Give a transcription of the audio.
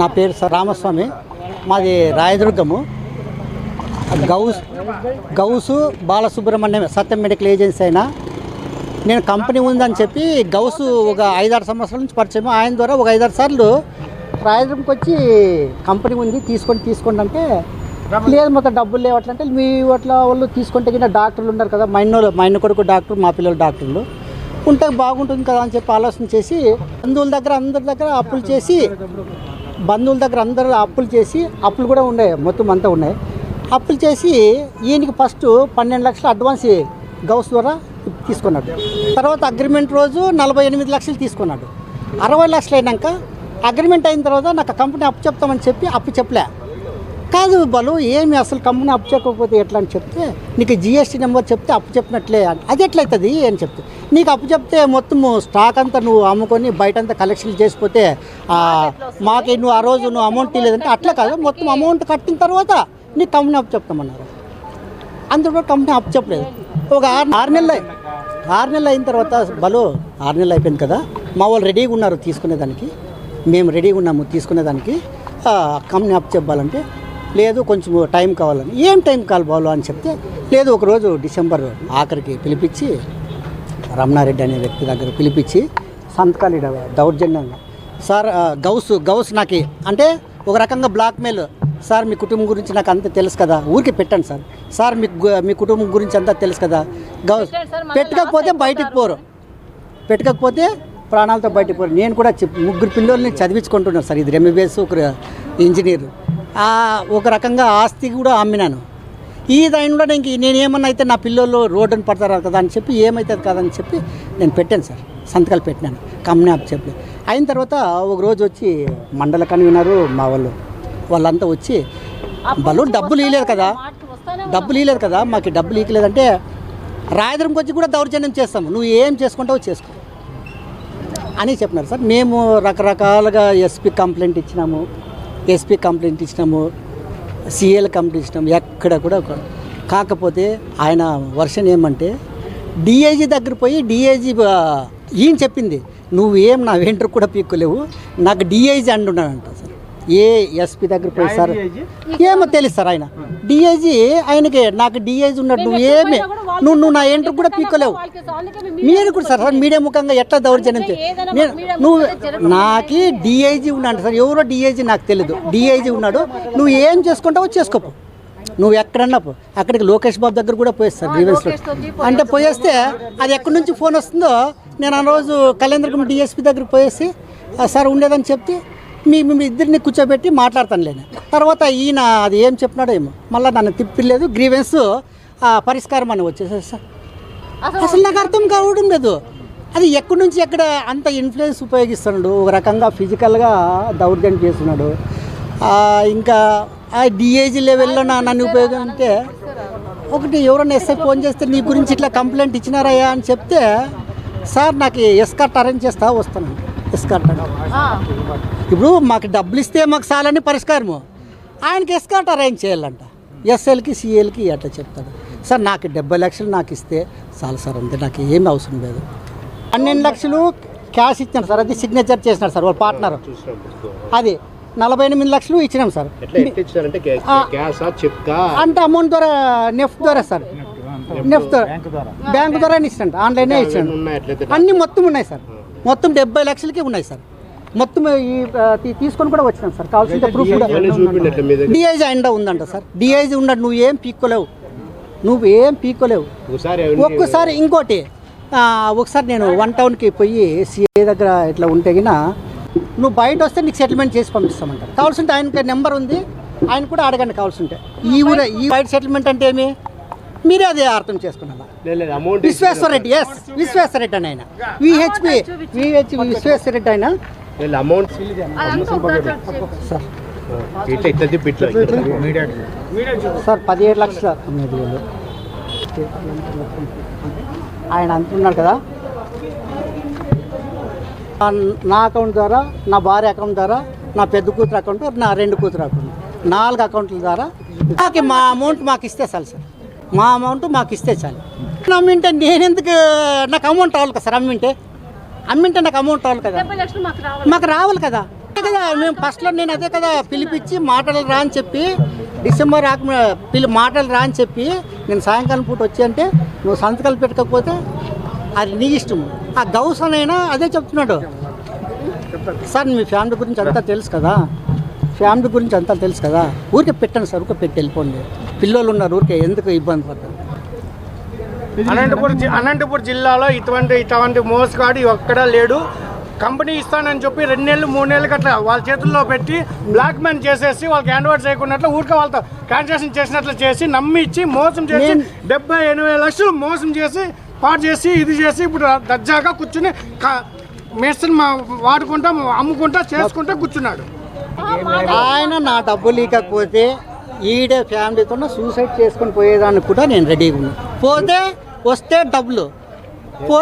నా పేరు సార్ రామస్వామి. మాది రాయదుర్గము. గౌస్ గౌసు బాలసుబ్రహ్మణ్యం సత్యం మెడికల్ ఏజెన్సీ అయినా. నేను కంపెనీ ఉందని చెప్పి గౌసు ఒక ఐదారు సంవత్సరాల నుంచి పరిచయం. ఆయన ద్వారా ఒక ఐదారు సార్లు రాయదుర్గంకి వచ్చి కంపెనీ ఉంది తీసుకొని తీసుకోండి అంటే లేదు మొత్తం డబ్బులు లేవట్లంటే మీ అట్లా వాళ్ళు తీసుకుంటే కింద డాక్టర్లు ఉన్నారు కదా మా ఇన్నోళ్ళు మా ఇన్న కొడుకు డాక్టర్ మా పిల్లలు డాక్టర్లు. ఉంటే బాగుంటుంది కదా అని చెప్పి ఆలోచన చేసి బంధువుల దగ్గర అందరి దగ్గర అప్పులు చేసి బంధువుల దగ్గర అందరూ అప్పులు చేసి అప్పులు కూడా ఉన్నాయి మొత్తం అంతా ఉన్నాయి. అప్పులు చేసి ఈయనకి ఫస్ట్ పన్నెండు లక్షలు అడ్వాన్స్ గౌస్ ద్వారా తీసుకున్నాడు. తర్వాత అగ్రిమెంట్ రోజు నలభై ఎనిమిది లక్షలు తీసుకున్నాడు. అరవై లక్షలు అయినాక అగ్రిమెంట్ అయిన తర్వాత నాకు కంపెనీ అప్పు చెప్తామని చెప్పి అప్పు చెప్పలే. కాదు బలు ఏమి అసలు కంపెనీ అప్పు చెప్పకపోతే ఎట్లా అని చెప్తే నీకు జిఎస్టీ నెంబర్ చెప్తే అప్పు చెప్పినట్లే అది ఎట్లయితుంది అని చెప్తే. నీకు అప్పు చెప్తే మొత్తము స్టాక్ అంతా నువ్వు అమ్ముకొని బయట అంతా కలెక్షన్లు చేసిపోతే మాకు నువ్వు ఆ రోజు నువ్వు అమౌంట్ ఇవ్వలేదంటే అట్లా కాదు. మొత్తం అమౌంట్ కట్టిన తర్వాత నీకు కంపెనీ అప్పు చెప్తామన్నారు. అందులో కంపెనీ అప్పు చెప్పలేదు. ఒక ఆరు ఆరు నెలలు ఆరు నెలలు అయిన తర్వాత బలు ఆరు నెలలు అయిపోయింది కదా మా వాళ్ళు రెడీగా ఉన్నారు తీసుకునేదానికి. మేము రెడీగా ఉన్నాము తీసుకునేదానికి. కంపెనీ అప్పు చెప్పాలంటే లేదు కొంచెం టైం కావాలని. ఏం టైం కావాలి బాలు అని చెప్తే లేదు ఒకరోజు డిసెంబర్ ఆఖరికి పిలిపించి రమణారెడ్డి అనే వ్యక్తి దగ్గర పిలిపించి సంతకాలు దౌర్జన్యంగా. సార్ గౌస్ గౌస్ నాకు అంటే ఒక రకంగా బ్లాక్మెయిల్. సార్ మీ కుటుంబం గురించి నాకు అంతా తెలుసు కదా. ఊరికి పెట్టండి సార్. సార్ మీ మీ కుటుంబం గురించి అంతా తెలుసు కదా. గౌస్ పెట్టకపోతే బయటికి పోరు. పెట్టకపోతే ప్రాణాలతో బయటికి పోరు. నేను కూడా ముగ్గురు పిల్లల్ని చదివించుకుంటున్నాను సార్. ఇది ఎంబీబీఎస్ ఒక ఇంజనీర్. ఒక రకంగా ఆస్తి కూడా అమ్మినాను. ఈ దానిలో ఇంక నేను ఏమన్నా అయితే నా పిల్లలు రోడ్డుని పడతారు కదా అని చెప్పి ఏమవుతుంది కదా అని చెప్పి నేను పెట్టాను సార్. సంతకాలు పెట్టినాను. కంపెనీ అప్ చెప్పి. అయిన తర్వాత ఒక రోజు వచ్చి మండల కన్వీనరు మా వాళ్ళు వాళ్ళంతా వచ్చి వాళ్ళు డబ్బులు ఇవ్వలేదు కదా. డబ్బులు ఇవ్వలేదు కదా మాకు డబ్బులు ఇవ్వలేదంటే రాయదుర్గంకి వచ్చి కూడా దౌర్జన్యం చేస్తాము. నువ్వు ఏం చేసుకుంటావో చేసుకో. అని చెప్పినారు సార్. మేము రకరకాలుగా ఎస్పీ కంప్లైంట్ ఇచ్చినాము. ఎస్పీ కంప్లైంట్ ఇచ్చినాము సీఎల్ కంప్లైంట్ ఇచ్చినాము ఎక్కడ కూడా ఒక- కాకపోతే ఆయన వర్షన్ ఏమంటే డిఐజీ దగ్గర పోయి డిఐజీ ఈయన చెప్పింది నువ్వు ఏం నా వెంట్రు కూడా పీక్కోలేవు నాకు డిఐజీ అంటున్నాడంట సార్. ఏ ఎస్పీ దగ్గర పోయి సార్? ఏమో తెలుసు సార్ ఆయన. డిఐజీ ఆయనకి నాకు డిఐజీ ఉన్నాడు నువ్వు ఏమి? నువ్వు నువ్వు నా ఎంట్రు కూడా పీక్కోలేవు మీరు కూడా సార్ సార్ మీడియా ముఖంగా ఎట్లా దౌర్జన్యం నేను నువ్వు నాకి డిఐజీ ఉన్నాడు సార్. ఎవరో డిఐజీ నాకు తెలియదు డిఐజీ ఉన్నాడు. నువ్వు ఏం చేసుకుంటావో చేసుకోపు. నువ్వు ఎక్కడన్నా పో. అక్కడికి లోకేష్ బాబు దగ్గర కూడా పోయేస్తారు గ్రీవెన్స్లో అంటే పోయేస్తే అది ఎక్కడి నుంచి ఫోన్ వస్తుందో నేను ఆ రోజు డిఎస్పీ దగ్గరికి పోయేసి "ఆ, సార్ ఉండేదని చెప్తే మీ మీ ఇద్దరిని కూర్చోబెట్టి మాట్లాడతాను లేను. తర్వాత ఈయన అది ఏం చెప్పినాడో ఏమో. మళ్ళీ నన్ను తిప్పిలేదు. గ్రీవెన్స్ పరిష్కారం అని వచ్చేసారు సార్. అసలు నాకు అర్థం కావడం లేదు. అది ఎక్కడి నుంచి ఎక్కడ అంత ఇన్ఫ్లుయెన్స్ ఉపయోగిస్తున్నాడు? ఒక రకంగా ఫిజికల్గా దౌర్జన్యం చేస్తున్నాడు. ఇంకా ఆ డిఏజీ లెవెల్లో నా నన్ను ఉపయోగం అంటే ఒకటి ఎవరైనా ఎస్ఐ ఫోన్ చేస్తే నీ గురించి ఇట్లా కంప్లైంట్ ఇచ్చినారయ్యా అని చెప్తే సార్ నాకు ఎస్కార్ట్ అరేంజ్ చేస్తా వస్తాను ఇప్పుడు మాకు డబ్బులు ఇస్తే మాకు చాలని పరిష్కారము. ఆయనకి ఎస్కార్ట్ అరేంజ్ చేయాలంట. ఎస్ఎల్కి సిఎల్కి అట్లా చెప్తాడు. సార్ నాకు డెబ్బై లక్షలు నాకు ఇస్తే చాలు సార్ అంతే. నాకు ఏమి అవసరం లేదు. పన్నెండు లక్షలు క్యాష్ ఇచ్చాను సార్. అది సిగ్నేచర్ చేసినారు సార్ వాళ్ళ పార్ట్నర్ అది నలభై ఎనిమిది లక్షలు ఇచ్చినాం సార్. అంటే అమౌంట్ ద్వారా నెఫ్ట్ ద్వారా సార్. నెఫ్ట్ ద్వారా. బ్యాంకు ద్వారా. ఇచ్చాడు ఆన్లైనే ఎట్లయితే అన్నీ మొత్తం ఉన్నాయి సార్. మొత్తం డెబ్బై లక్షలకి ఉన్నాయి సార్. మొత్తం ఈ తీసుకొని కూడా వచ్చినాం సార్. కావాల్సిన ప్రూఫ్ కూడా. డిఐజీ అండ ఉందంట సార్. డిఐజీ ఉన్నాడు నువ్వు ఏం పీక్కోలేవు. నువ్వు ఏం పీక్కోలేవు. ఒక్కసారి ఇంకోటి ఆ, ఒకసారి నేను వన్ టౌన్కి పోయి సిఏ దగ్గర ఇట్లా ఉంటే గిన నువ్వు బయట వస్తే నీకు సెటిల్మెంట్ చేసి పంపిస్తామంటారు. కావాల్సింటే ఆయనకి నెంబర్ ఉంది. ఆయన కూడా అడగండి కావాల్సింటే. ఈ ఊరే ఈ బయట సెటిల్మెంట్ అంటే ఏమి? మీరే అదే అర్థం చేసుకున్నారా? లేదు, లేదు అమౌంట్ విశ్వేశ్వర రెడ్డి ఎస్ విశ్వేశ్వర రెడ్డి అని ఆయన. విహెచ్పి విహెచ్ విశ్వేశ్వర రెడ్డి ఆయన. లేదు అమౌంట్ సార్. సార్ పదిహేడు లక్షల తొమ్మిది వేలు. ఆయన అంటున్నాడు కదా. నా అకౌంట్ ద్వారా నా భార్య అకౌంట్ ద్వారా నా పెద్ద కూతురు అకౌంట్ నా రెండు కూతురు అకౌంట్ నాలుగు అకౌంట్ల ద్వారా మాకు మా అమౌంట్ మాకు ఇస్తే చాలు సార్. మా అమౌంట్ మాకు ఇస్తే చాలు. అమ్మింటే నేను ఎందుకు నాకు అమౌంట్ రావాలి కదా సార్ అమ్మింటే అమ్మింటే నాకు అమౌంట్ రావాలి కదా. మాకు రావాలి. కదా. కదా మేము ఫస్ట్లో నేను అదే కదా పిలిపించి మాటలు రా అని చెప్పి డిసెంబర్ రాక పిలి మాటలు రా అని చెప్పి నేను సాయంకాలం పూట వచ్చి అంటే నువ్వు సంతకాలు పెట్టకపోతే అది నీ ఇష్టం ఆ గౌసన్ అయినా అదే చెప్తున్నాడు. సార్ మీ ఫ్యామిలీ గురించి అంతా తెలుసు కదా. ఫ్యామిలీ గురించి అంతా తెలుసు కదా. ఊరికే పెట్టండి సార్ ఊరికే పెట్టి వెళ్ళిపోండి. పిల్లలు ఉన్నారు ఊరికే ఎందుకు ఇబ్బంది పడతారు అనంతపురం జి- అనంతపురం జిల్లాలో ఇటువంటి ఇటువంటి మోసగాడు ఎక్కడా లేడు. కంపెనీ ఇస్తానని చెప్పి రెండు నెలలు మూడు నెలలకి అట్లా వాళ్ళ చేతుల్లో పెట్టి బ్లాక్ మెయిల్ చేసేసి వాళ్ళకి హ్యాండ్ ఓవర్ చేయకున్నట్లు ఊరికే వాళ్ళతో క్యాన్సలేషన్ చేసినట్లు చేసి నమ్మి ఇచ్చి మోసం చేసి నేను- డెబ్బై ఎనభై లక్షలు మోసం చేసి పాటు చేసి ఇది చేసి ఇప్పుడు దర్జాగా కూర్చుని మా వాడుకుంటా అమ్ముకుంటా చేసుకుంటా కూర్చున్నాడు. ఆయన నా డబ్బులు ఇవ్వకపోతే ఈడే ఫ్యామిలీతో సూసైడ్ చేసుకొని పోయేదానికి కూడా నేను రెడీగా ఉన్నాను పోతే వస్తే డబ్బులు పో